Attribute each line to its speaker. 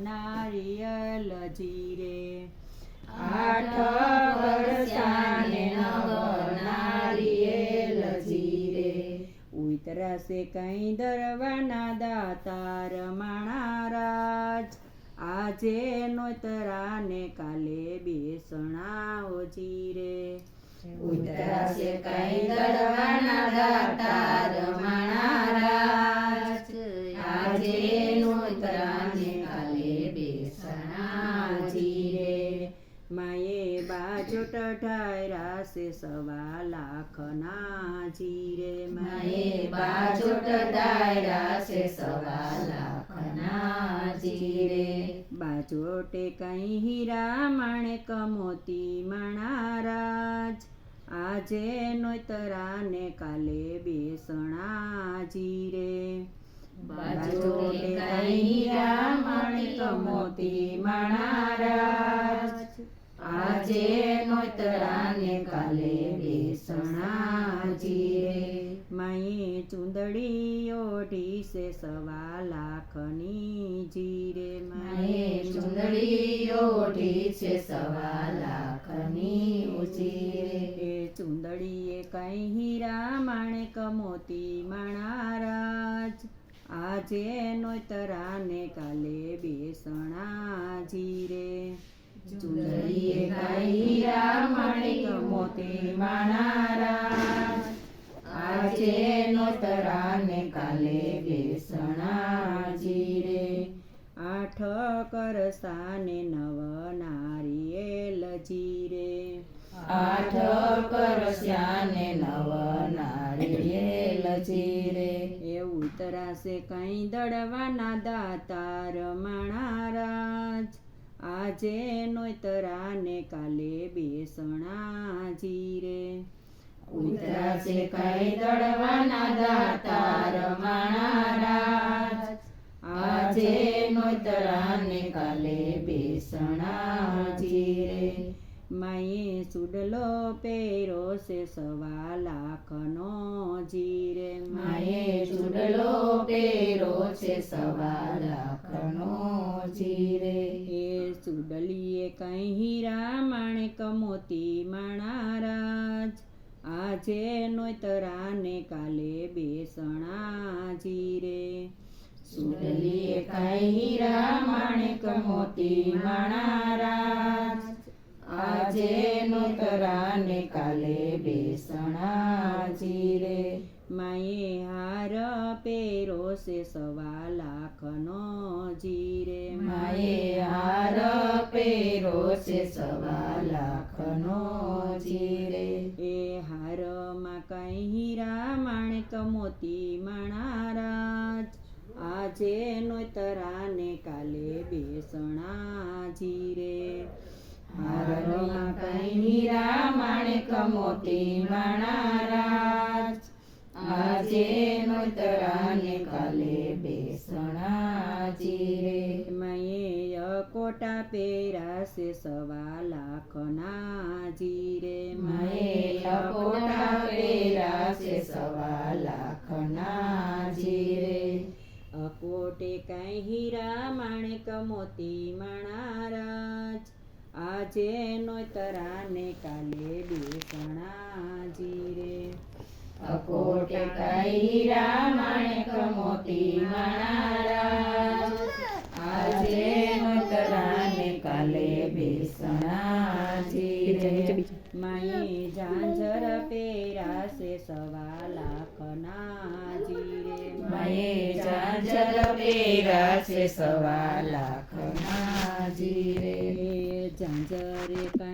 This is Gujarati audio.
Speaker 1: નારિયેલ જીરે
Speaker 2: આઠ વર્ષાને નવ નારિયેલ જીરે
Speaker 1: ઉતરાશે કઈ દરવાના દાતાર માણારાજ. આજે નોતરાને કાલે બેસણાઓ જીરે
Speaker 2: ઉતરાશે કઈ દરવાના દાતાર
Speaker 1: માએ બાજો ટઢાયરાશે સવા લાખના જીરે
Speaker 2: માયે બાજોટ દાયરા છે સવા લાખના જીરે.
Speaker 1: બાજોટે કઈ હીરા માણે કમોતી મણારાજ. આજે નોતરાને કાલે બેસણા જીરે.
Speaker 2: બાજોટે કઈ હીરા માણે મોતી કાલે બેસણા જીરે
Speaker 1: માએ ચુંદડી ઓઢી છે સવા લાખની જીરે.
Speaker 2: માએ ચુંદડી ઓઢી છે સવા લાખની જીરે.
Speaker 1: એ ચુંદડીએ કઈ હીરા માણેક મોતી માણારાજ આજે નોતરાને કાલે બેસણા જીરે.
Speaker 2: ચુંદડીએ કઈ માણિક મોતી જીરે
Speaker 1: આઠ કરસાને નવ નારિયેલ જીરે
Speaker 2: આઠ કરસ્યાને નવ નારિયેલ જીરે
Speaker 1: એ ઉતરાશે કઈ દડવાના દાતાર માણારાજ આજે નોતરાને કાલે બેસણાજી રે
Speaker 2: ઉતરાશે કઈ દળવાના દાતા માણારાજ આજે નોતરાને કાલે બેસણાજી રે
Speaker 1: માએ સુડલો પેરો છે સવા લાખનો જીરે.
Speaker 2: માએ સુડલો પેરો છે સવા લાખનો જીરે.
Speaker 1: સુડલીએ કઈ હીરા માણેક મોતી માણારાજ. આજે નોતરાને કાલે બેસણાજી રે.
Speaker 2: સુડલીએ કઈ હીરા માણિક મોતી માણારાજ. આજે નોતરાને કાલે બેસણા જીરે
Speaker 1: માએ હાર પેરો સે સવા લાખનો
Speaker 2: છે સવા લાખનો
Speaker 1: એ હારમાં કઈ હીરા તો મોતી મણારાજ આજે નોતરાને કાલે બેસણા જીરે
Speaker 2: હારમાં કઈ હીરા માણે કમોતી માણારાજ
Speaker 1: મયે કોટા પહેરાશે સવા લાખના જીરે
Speaker 2: માએ લકોટા પહેરા છે સવા લાખના જીરે.
Speaker 1: અકોટે કઈ હીરા માણેક મોતી મણારાજ આજે નોતરાને કાલે બેસણા જીરે.
Speaker 2: અકોટે કઈ હીરા
Speaker 1: માએ ઝાંઝર પહેરાશે સવા લાખના જીરે
Speaker 2: માએ જાજર પહેરા છે સવા લાખના જીરે
Speaker 1: એ ઝાંઝરે કઈ